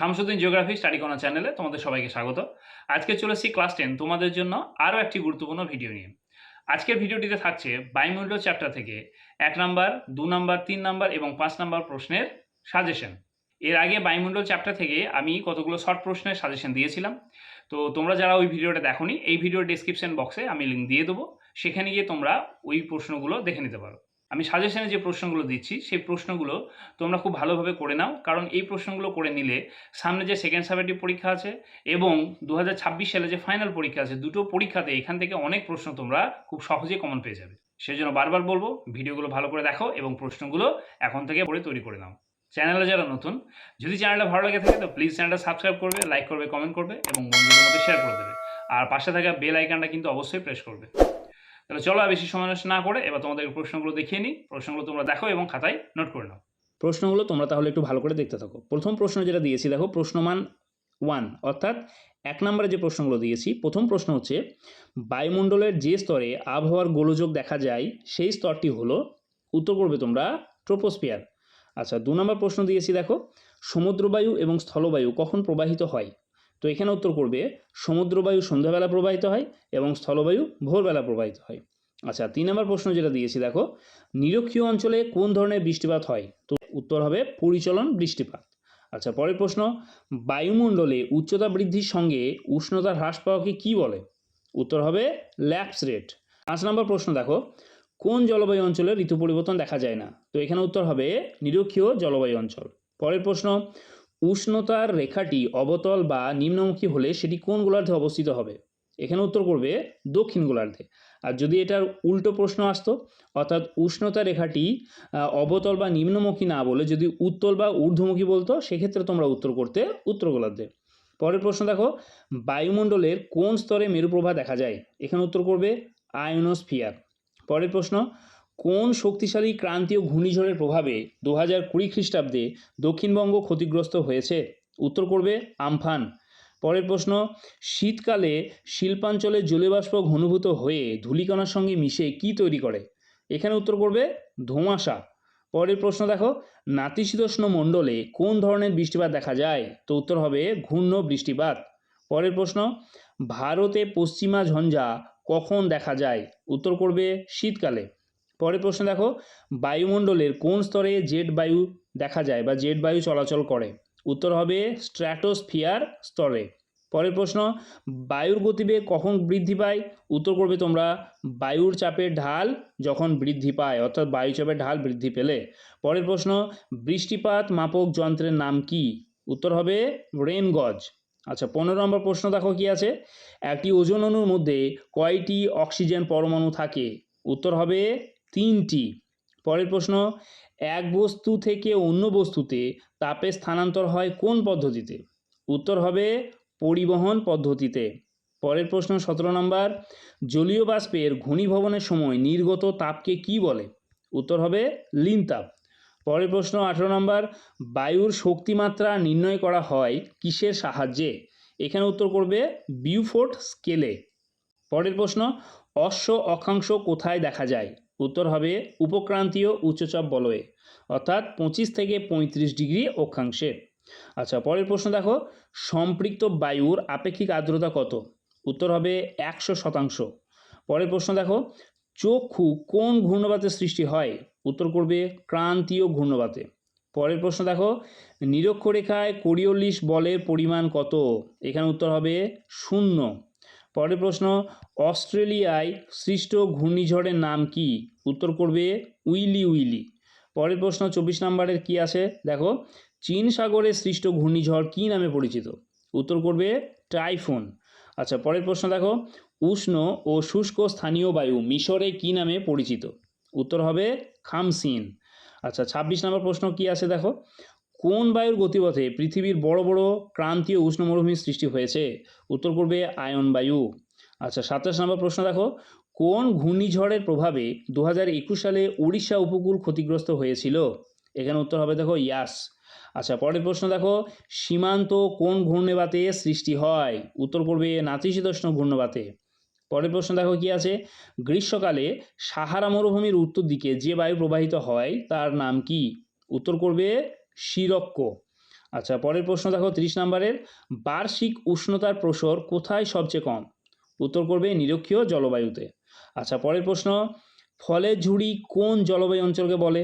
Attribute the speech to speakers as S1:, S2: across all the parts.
S1: Shamsuddin geography study corner চ্যানেলে তোমাদের সবাইকে স্বাগত। আজকে চলে এসেছি ক্লাস টেন তোমাদের জন্য আরও একটি গুরুত্বপূর্ণ ভিডিও নিয়ে। আজকের ভিডিওটিতে থাকছে বায়ুমণ্ডল চ্যাপ্টার থেকে এক নাম্বার দু নাম্বার তিন নাম্বার এবং পাঁচ নাম্বার প্রশ্নের সাজেশন এর আগে বায়ুমণ্ডল চ্যাপ্টার থেকে আমি কতগুলো শর্ট প্রশ্নের সাজেশন দিয়েছিলাম। তো তোমরা যারা ওই ভিডিওটা দেখোনি, এই ভিডিওর ডিসক্রিপশন বক্সে আমি লিঙ্ক দিয়ে দেবো। সেখানে গিয়ে তোমরা ওই প্রশ্নগুলো দেখে নিতে পারো। আমি সাজেশনে যে প্রশ্নগুলো দিচ্ছি, সেই প্রশ্নগুলো তোমরা খুব ভালোভাবে করে নাও। কারণ এই প্রশ্নগুলো করে নিলে সামনে যে সেকেন্ড সাবজেক্টিভ পরীক্ষা আছে এবং দু হাজার ছাব্বিশ সালে যে ফাইনাল পরীক্ষা আছে, দুটো পরীক্ষাতে এখান থেকে অনেক প্রশ্ন তোমরা খুব সহজেই কমন পেয়ে যাবে। সেই জন্য বারবার বলব, ভিডিওগুলো ভালো করে দেখো এবং প্রশ্নগুলো এখন থেকে পড়ে তৈরি করে নাও। চ্যানেলে যারা নতুন, যদি চ্যানেলটা ভালো লাগে থাকে, তো প্লিজ চ্যানেলটা সাবস্ক্রাইব করবে লাইক করবে কমেন্ট করবে এবং বন্ধুদের মধ্যে শেয়ার করে দেবে। আর পাশে থাকা বেল আইকনটা কিন্তু অবশ্যই প্রেস করবে। তাহলে চলো বেশি সময় নষ্ট না করে এবার তোমাদের প্রশ্নগুলো দেখিয়ে নিই। প্রশ্নগুলো তোমরা দেখো এবং খাতায় নোট করে নাও। প্রশ্নগুলো তোমরা তাহলে একটু ভালো করে দেখতে থাকো। প্রথম প্রশ্ন যেটা দিয়েছি, দেখো, প্রশ্নমান ওয়ান অর্থাৎ এক নম্বরে যে প্রশ্নগুলো দিয়েছি, প্রথম প্রশ্ন হচ্ছে, বায়ুমণ্ডলের যে স্তরে আবহাওয়ার গোলযোগ দেখা যায়, সেই স্তরটি হলো উত্তর করবে তোমরা ট্রোপোস্ফিয়ার। আচ্ছা দু নম্বর প্রশ্ন দিয়েছি, দেখো, সমুদ্রবায়ু এবং স্থলবায়ু কখন প্রবাহিত হয়? তো এখানে উত্তর করবে, সমুদ্রবায়ু সন্ধ্যাবেলা প্রবাহিত হয় এবং স্থলবায়ু ভোরবেলা প্রবাহিত হয়। আচ্ছা তিন নম্বর প্রশ্ন যেটা দিয়েছি, দেখো, নিরক্ষীয় অঞ্চলে কোন ধরনের বৃষ্টিপাত হয়? তো উত্তর হবে পরিচলন বৃষ্টিপাত। আচ্ছা পরের প্রশ্ন, বায়ুমণ্ডলে উচ্চতা বৃদ্ধির সঙ্গে উষ্ণতা হ্রাস পাওয়াকে কি বলে? উত্তর হবে ল্যাপস রেট। পাঁচ নম্বর প্রশ্ন, দেখো, কোন জলবায়ু অঞ্চলে ঋতু পরিবর্তন দেখা যায় না? তো এখানে উত্তর হবে নিরক্ষীয় জলবায়ু অঞ্চল। পরের প্রশ্ন উষ্ণতার রেখাটি অবতল বা নিম্নমুখী হলে সেটি কোন গোলার্ধে অবস্থিত হবে? এখানে উত্তর করবে দক্ষিণ গোলার্ধে। আর যদি এটার উল্টো প্রশ্ন আসতো, অর্থাৎ উষ্ণতা রেখাটি অবতল বা নিম্নমুখী না বলে যদি উত্তল বা ঊর্ধ্বমুখী বলতো, সেক্ষেত্রে তোমরা উত্তর করতে উত্তর গোলার্ধে। পরের প্রশ্ন দেখো, বায়ুমণ্ডলের কোন স্তরে মেরুপ্রভা দেখা যায়? এখানে উত্তর করবে আয়নোস্ফিয়ার। পরের প্রশ্ন কোন শক্তিশালী ক্রান্তীয় ঘূর্ণিঝড়ের প্রভাবে দু হাজার কুড়ি খ্রিস্টাব্দে দক্ষিণবঙ্গ ক্ষতিগ্রস্ত হয়েছে? উত্তর করবে আমফান। পরের প্রশ্ন, শীতকালে শিল্পাঞ্চলে জলীয়বাষ্প ঘনীভূত হয়ে ধূলিকণার সঙ্গে মিশে কি তৈরি করে? এখানে উত্তর করবে ধোঁয়াশা। পরের প্রশ্ন দেখো, নাতিশীতোষ্ণ মণ্ডলে কোন ধরনের বৃষ্টিপাত দেখা যায়? তো উত্তর হবে ঘূর্ণ বৃষ্টিপাত। পরের প্রশ্ন, ভারতে পশ্চিমা ঝঞ্ঝা কখন দেখা যায়? উত্তর করবে শীতকালে। পরের প্রশ্ন দেখো, বায়ুমণ্ডলের কোন স্তরে জেট বায়ু দেখা যায় বা জেট বায়ু চলাচল করে? উত্তর হবে স্ট্র্যাটোস্ফিয়ার স্তরে। পরের প্রশ্ন, বায়ুর গতিবেগ কখন বৃদ্ধি পায়? উত্তর করবে তোমরা, বায়ুর চাপের ঢাল যখন বৃদ্ধি পায়, অর্থাৎ বায়ুচাপের ঢাল বৃদ্ধি পেলে। পরের প্রশ্ন, বৃষ্টিপাত মাপক যন্ত্রের নাম কি? উত্তর হবে রেন গজ। আচ্ছা পনেরো নম্বর প্রশ্ন দেখো কি আছে? একটি ওজন অণুর মধ্যে কয়টি অক্সিজেন পরমাণু থাকে? উত্তর হবে তিনটি। পরের প্রশ্ন, এক বস্তু থেকে অন্য বস্তুতে তাপের স্থানান্তর হয় কোন পদ্ধতিতে? উত্তর হবে পরিবহন পদ্ধতিতে। পরের প্রশ্ন, সতেরো নম্বর, জলীয় বাষ্পের ঘনীভবনের সময় নির্গত তাপকে কি বলে? উত্তর হবে লিন তাপ। পরের প্রশ্ন, আঠেরো নম্বর, বায়ুর শক্তিমাত্রা নির্ণয় করা হয় কিসের সাহায্যে? এখানে উত্তর করবে বিউফোর্ট স্কেলে। পরের প্রশ্ন, অশ্ব অক্ষাংশ কোথায় দেখা যায়? উত্তর হবে উপক্রান্তীয় উচ্চচাপ বলয়ে, অর্থাৎ পঁচিশ থেকে পঁয়ত্রিশ ডিগ্রি অক্ষাংশে। আচ্ছা পরের প্রশ্ন দেখো, সম্পৃক্ত বায়ুর আপেক্ষিক আর্দ্রতা কত? উত্তর হবে একশো শতাংশ। পরের প্রশ্ন দেখো, চক্ষু কোন ঘূর্ণবাতের সৃষ্টি হয়? উত্তর করবে ক্রান্তীয় ঘূর্ণবাতে। পরের প্রশ্ন দেখো, নিরক্ষরেখায় কোরিওলিস বলের পরিমাণ কত? এখানে উত্তর হবে শূন্য। পরের প্রশ্ন, অস্ট্রেলিয়ায় সৃষ্ট ঘূর্ণিঝড়ের নাম কি? উত্তর করবে উইলি উইলি। পরের প্রশ্ন, চব্বিশ নম্বরের কি আছে? দেখো, চীন সাগরে সৃষ্ট ঘূর্ণিঝড় কী নামে পরিচিত? উত্তর করবে টাইফুন। আচ্ছা পরের প্রশ্ন দেখো, উষ্ণ ও শুষ্ক স্থানীয় বায়ু মিশরে কী নামে পরিচিত? উত্তর হবে খামসিন। আচ্ছা ছাব্বিশ নম্বর প্রশ্ন কি আছে দেখো? কোন বায়ুর গতিপথে পৃথিবীর বড় বড় ক্রান্তীয় উষ্ণ মরুভূমির সৃষ্টি হয়েছে? উত্তর করবে আয়ন বায়ু। আচ্ছা সাতাশ নম্বর প্রশ্ন দেখো। কোন ঘূর্ণিঝড়ের প্রভাবে দু হাজার একুশ সালে উড়িষ্যা উপকূল ক্ষতিগ্রস্ত হয়েছিল? এখানে উত্তর হবে দেখো ইয়াস। আচ্ছা পরের প্রশ্ন দেখো। সীমান্ত কোন ঘূর্ণিবাতে সৃষ্টি হয়? উত্তর করবে নাতিশীতোষ্ণ ঘূর্ণবাতে। পরের প্রশ্ন দেখো কি আছে? গ্রীষ্মকালে সাহারা মরুভূমির উত্তর দিকে যে বায়ু প্রবাহিত হয়, তার নাম কি? উত্তর করবে শিরক্ষ। আচ্ছা পরের প্রশ্ন দেখো, তিরিশ নম্বরের, বার্ষিক উষ্ণতার প্রসর কোথায় সবচেয়ে কম? উত্তর করবে নিরক্ষীয় জলবায়ুতে। আচ্ছা পরের প্রশ্ন, ফলে ঝুড়ি কোন জলবায়ু অঞ্চলকে বলে?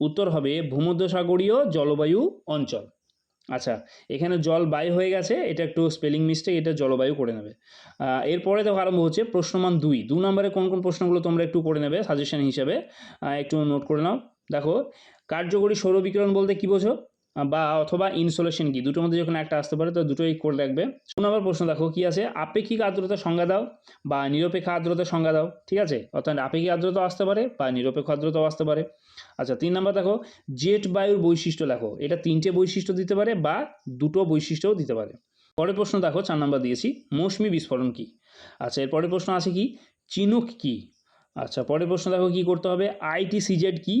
S1: উত্তর হবে ভূমধ্যসাগরীয় জলবায়ু অঞ্চল। আচ্ছা এখানে জল বায়ু হয়ে গেছে, এটা একটু স্পেলিং মিস্টেক, এটা জলবায়ু করে নেবে। এরপরে দেখো আরম্ভ হচ্ছে প্রশ্নমান দুই। দু নম্বরে কোন কোন প্রশ্নগুলো তোমরা একটু করে নেবে সাজেশন হিসেবে। একটু নোট করে নাও। দেখো কার্যকরী সৌর বিকিরণ বলতে কী বোঝো? বা অথবা ইনসোলেশন কি? দুটোর মধ্যে যখন একটা আসতে পারে, তো দুটোই করে রাখবে দু নম্বর প্রশ্ন, দেখো কি আছে? আপেক্ষিক আর্দ্রতা সংজ্ঞা দাও বা নিরপেক্ষ আর্দ্রতা সংজ্ঞা দাও, ঠিক আছে? অর্থাৎ আপেক্ষিক আর্দ্রতাও আসতে পারে বা নিরপেক্ষ আর্দ্রতাও আসতে পারে। আচ্ছা তিন নম্বর দেখো, জেট বায়ুর বৈশিষ্ট্য লেখো এটা তিনটে বৈশিষ্ট্য দিতে পারে বা দুটো বৈশিষ্ট্যও দিতে পারে। পরের প্রশ্ন দেখো, চার নম্বর দিয়েছি, মৌসুমি বিস্ফোরণ কি? আচ্ছা এর পরের প্রশ্ন আছে কি? চিনুক কি? আচ্ছা পরের প্রশ্ন দেখো কি করতে হবে? আইটি সিজেড কি?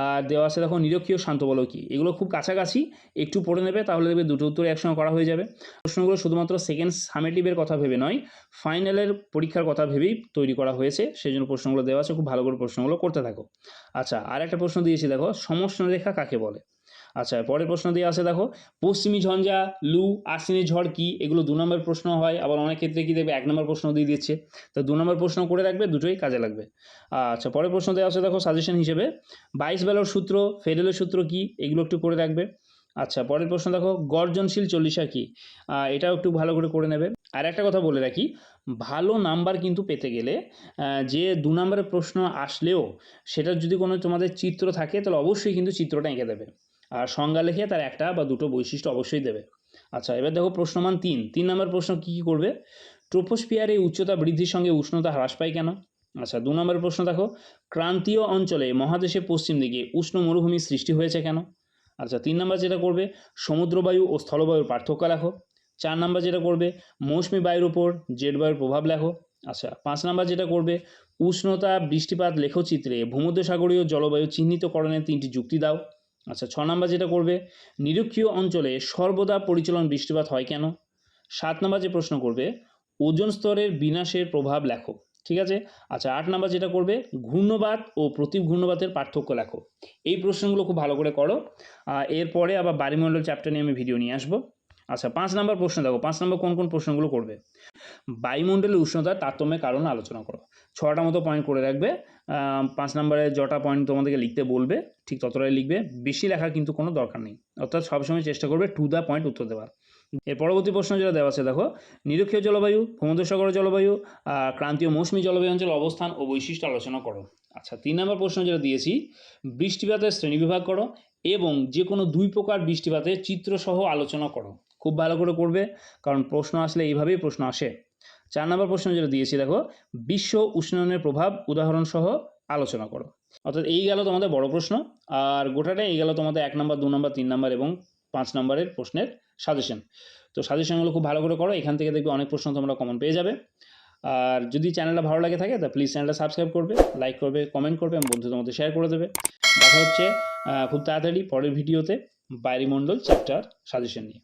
S1: আর দেওয়া আছে দেখো নিরক্ষীয় শান্তবল কি? এগুলো খুব কাছাকাছি, একটু পড়ে নেবে তাহলে দেখবে দুটো উত্তর একসঙ্গে করা হয়ে যাবে। প্রশ্নগুলো শুধুমাত্র সেকেন্ড সামেটিভের কথা ভেবে নয় ফাইনালের পরীক্ষার কথা ভেবেই তৈরি করা হয়েছে। সেই জন্য প্রশ্নগুলো দেওয়া আছে, খুব ভালো করে প্রশ্নগুলো করতে থাকো। আচ্ছা আর একটা প্রশ্ন দিয়েছি দেখো সমস্যা রেখা কাকে বলে? আচ্ছা পরের প্রশ্ন দিয়ে আসে দেখো, পশ্চিমী ঝঞ্ঝা, লু, আশ্বিনী ঝড় কি? এগুলো দু নম্বর প্রশ্ন হয়, আবার অনেক ক্ষেত্রে কি দেখবে, এক নম্বর প্রশ্ন দিয়ে দিচ্ছে। তো দু নম্বর প্রশ্ন করে রাখবে, দুটোই কাজে লাগবে। আচ্ছা পরের প্রশ্ন দেওয়া আসে দেখো সাজেশন হিসেবে, বাইশ বেলার সূত্র ফেডেলের সূত্র কি? এগুলো একটু করে রাখবে। আচ্ছা পরের প্রশ্ন দেখো, গর্জনশীল চল্লিশা কি? এটাও একটু ভালো করে করে নেবে। আর একটা কথা বলে রাখি, ভালো নাম্বার কিন্তু পেতে গেলে যে দু নম্বরের প্রশ্ন আসলেও, সেটার যদি কোনো তোমাদের চিত্র থাকে, তাহলে অবশ্যই কিন্তু চিত্রটা এঁকে দেবে। আর সংজ্ঞা লিখে তার একটা বা দুটো বৈশিষ্ট্য অবশ্যই দেবে। আচ্ছা এবার দেখো প্রশ্নমান তিন। তিন নম্বর প্রশ্ন কী কী করবে? ট্রোপোস্ফিয়ারে উচ্চতা বৃদ্ধির সঙ্গে উষ্ণতা হ্রাস পায় কেন? আচ্ছা দু নম্বরের প্রশ্ন দেখো, ক্রান্তীয় অঞ্চলে মহাদেশের পশ্চিম দিকে উষ্ণ মরুভূমির সৃষ্টি হয়েছে কেন? আচ্ছা তিন নম্বর যেটা করবে, সমুদ্রবায়ু ও স্থলবায়ুর পার্থক্য লেখো। চার নম্বর যেটা করবে, মৌসুমি বায়ুর উপর জেট বায়ুর প্রভাব লেখো। আচ্ছা পাঁচ নম্বর যেটা করবে, উষ্ণতা বৃষ্টিপাত লেখচিত্রে ভূমধ্যসাগরীয় জলবায়ু চিহ্নিতকরণের তিনটি যুক্তি দাও। আচ্ছা ছ নম্বর যেটা করবে, নিরক্ষীয় অঞ্চলে সর্বদা পরিচলন বৃষ্টিপাত হয় কেন? সাত নম্বর যে প্রশ্ন করবে, ওজন স্তরের বিনাশের প্রভাব লেখো, ঠিক আছে? আচ্ছা আট নাম্বার যেটা করবে ঘূর্ণবাদ ও প্রতি ঘূর্ণবাতের পার্থক্য লেখো। এই প্রশ্নগুলো খুব ভালো করে করো। এরপরে আবার বায়ুমণ্ডল চ্যাপ্টার নিয়ে আমি ভিডিও নিয়ে আসব। আচ্ছা পাঁচ নম্বর প্রশ্ন দেখো, পাঁচ নম্বর কোন কোন প্রশ্নগুলো করবে? বায়ুমণ্ডলের উষ্ণতার তারতম্যের কারণ আলোচনা করো। ছটা মতো পয়েন্ট করে রাখবে পাঁচ নম্বরে যটা পয়েন্ট তোমাদেরকে লিখতে বলবে, ঠিক ততটাই লিখবে, বেশি লেখার কিন্তু কোনো দরকার নেই। অর্থাৎ সবসময় চেষ্টা করবে টু দ্য পয়েন্ট উত্তর দেওয়ার। এর পরবর্তী প্রশ্ন যেটা দেওয়া আছে, দেখো, নিরক্ষীয় জলবায়ু ভূমধ্যসাগর জলবায়ু ক্রান্তীয় মৌসুমী জলবায়ু অঞ্চল অবস্থান ও বৈশিষ্ট্য আলোচনা করো। আচ্ছা তিন নম্বর প্রশ্ন যেটা দিয়েছি, বৃষ্টিপাতের শ্রেণীবিভাগ করো এবং যে কোনো দুই প্রকার বৃষ্টিপাতের চিত্রসহ আলোচনা করো। খুব ভালো করে করবে, কারণ প্রশ্ন আসলে এইভাবেই প্রশ্ন আসে। চার নম্বর প্রশ্ন যেটা দিয়েছি, দেখো, বিশ্ব উষ্ণায়নের প্রভাব উদাহরণসহ আলোচনা করো। অর্থাৎ এই গেল তোমাদের বড় প্রশ্ন, আর গোটাটাই এই গেল তোমাদের এক নম্বর, দু নম্বর, তিন নম্বর এবং পাঁচ নম্বরের প্রশ্নের সাজেশন তো সাজেশনগুলো খুব ভালো করে করো, এখান থেকে দেখবে অনেক প্রশ্ন তোমরা কমন পেয়ে যাবে। আর যদি চ্যানেলটা ভালো লাগে থাকে, তা প্লিজ চ্যানেলটা সাবস্ক্রাইব করবে লাইক করবে কমেন্ট করবে, এবং বন্ধুদের মধ্যে শেয়ার করে দেবে। দেখা হচ্ছে খুব তাড়াতাড়ি পরের ভিডিওতে বায়ুমণ্ডল চ্যাপ্টার সাজেশন নিয়ে।